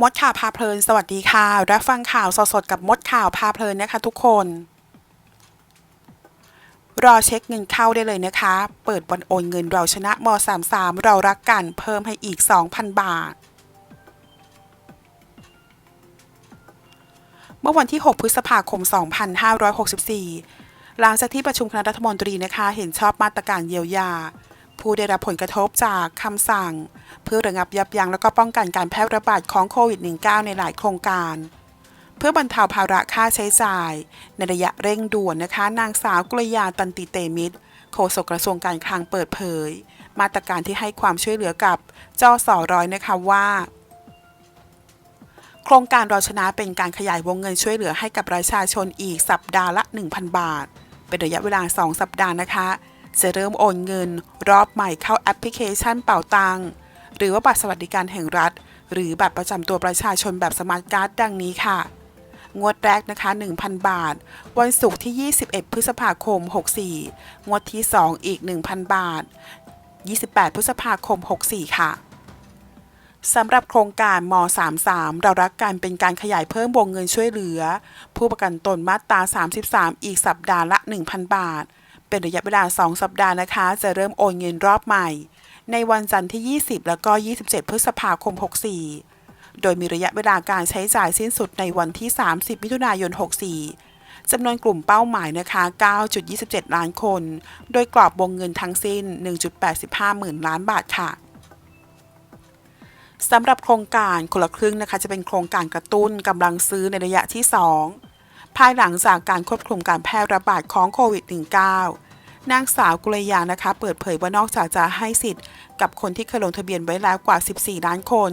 มดข่าวพาเพลิน สวัสดีค่ะ รับฟังข่าวสดๆกับมดข่าวพาเพลินนะคะทุกคน รอเช็คเงินเข้าได้เลยนะคะ เปิดวันโอนเงินเราชนะม 33 เรารักกันเพิ่มให้อีก 2,000 บาท เมื่อวันที่ 6 พฤษภาคม 2564 หลังจากที่ประชุมคณะรัฐมนตรีนะคะ เห็นชอบมาตรการเยียวยา ผู้ได้รับผลกระทบจากคำสั่ง เพื่อระงับยับยั้งและก็ป้องกันการแพร่ระบาดของโควิด -19 ในหลายโครงการ เพื่อบรรเทาภาระค่าใช้จ่าย ในระยะเร่งด่วนนะคะ นางสาวกุลยาตันติเตมิตรโฆษกกระทรวงการคลังเปิดเผย มาตรการที่ให้ความช่วยเหลือกับจอสอร้อยนะคะว่าโครงการเราชนะเป็นการขยายวงเงินช่วยเหลือให้กับประชาชนอีกสัปดาห์ละ 1,000 บาท เป็นระยะเวลา 2 สัปดาห์นะคะ จะเริ่มโอนเงิน รอบใหม่เข้าแอปพลิเคชันเป่าตังหรือว่าบัตรสวัสดิการแห่งรัฐ หรือบัตรประจำตัวประชาชนแบบสมาร์ทการ์ดดังนี้ค่ะ งวดแรกนะคะ 1,000 บาท วันศุกร์ที่ 21 พฤษภาคม 64 งวดที่ 2 อีก 1,000 บาท 28 พฤษภาคม 64 ค่ะสำหรับโครงการม 33 เรารักกันเป็นการขยายเพิ่มวงเงินช่วยเหลือ ผู้ประกันตนมาตรา 33 อีกสัปดาห์ละ 1,000 บาท เป็นระยะเวลา 2 สัปดาห์นะคะ จะเริ่มโอนเงินรอบใหม่ ในวันจันทร์ที่ 20 แล้วก็ 27 พฤษภาคม 64 โดยมีระยะเวลาการใช้จ่ายสิ้นสุดในวันที่ 30 มิถุนายน 64จำนวนกลุ่มเป้าหมายนะคะ 9.27 ล้านคน โดยกรอบวงเงินทั้งสิ้น 1.85 หมื่นล้านบาทค่ะสำหรับโครงการคนละครึ่งนะคะ จะเป็นโครงการกระตุ้นกำลังซื้อในระยะที่ 2 ภายหลังจากการควบคุมการแพร่ระบาดของโควิด -19 นางสาวกุลยานะคะ เปิดเผยว่านอกจากจะให้สิทธิ์กับคนที่เคยลงทะเบียนไว้แล้วกว่า 14 ล้านคน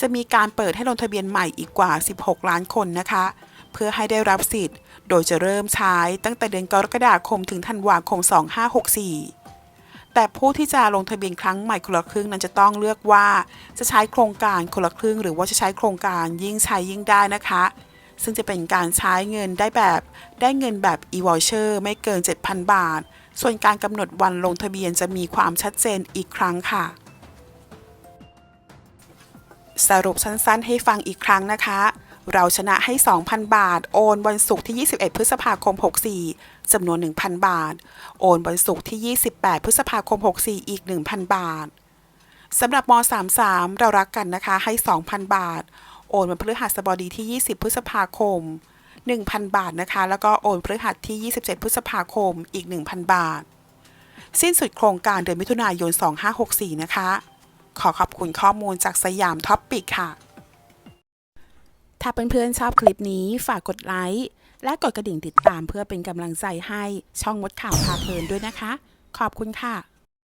จะมีการเปิดให้ลงทะเบียนใหม่อีกกว่า 16 ล้านคนนะคะ เพื่อให้ได้รับสิทธิ์ โดยจะเริ่มใช้ตั้งแต่เดือนกรกฎาคมถึงธันวาคม 2564แต่ผู้ที่จะลงทะเบียนครั้งใหม่คนละครึ่งนั้นจะต้องเลือกว่า จะใช้โครงการคนละครึ่ง หรือว่าจะใช้โครงการยิ่งใช้ยิ่งได้นะคะ ซึ่งจะเป็นการใช้เงินได้แบบได้เงินแบบ e-voucher ไม่เกิน 7,000 บาท ส่วนการกำหนดวันลงทะเบียนจะมีความชัดเจนอีกครั้งค่ะ สรุปสั้นๆ ให้ฟังอีกครั้งนะคะ เราชนะให้ 2,000 บาท โอนวันศุกร์ที่ 21 พฤษภาคม 64จำนวน 1,000 บาท โอนวันศุกร์ที่ 28 พฤษภาคม 64 อีก 1,000 บาทสำหรับม 33 เรารักกันนะคะให้ 2,000 บาท โอนวันพฤหัสบดีที่ 20 พฤษภาคม 1,000 บาทนะคะ แล้วก็โอนพฤหัสที่ 27 พฤษภาคมอีก 1,000 บาท สิ้นสุดโครงการเดือนมิถุนายน 2564 นะคะ ขอขอบคุณข้อมูลจากสยามท็อปปิกค่ะ ถ้าเพื่อนๆชอบคลิปนี้ฝากกดไลค์และกดกระดิ่งติดตามเพื่อเป็นกำลังใจให้ช่องมดข่าวพาเพลินด้วยนะคะ ขอบคุณค่ะ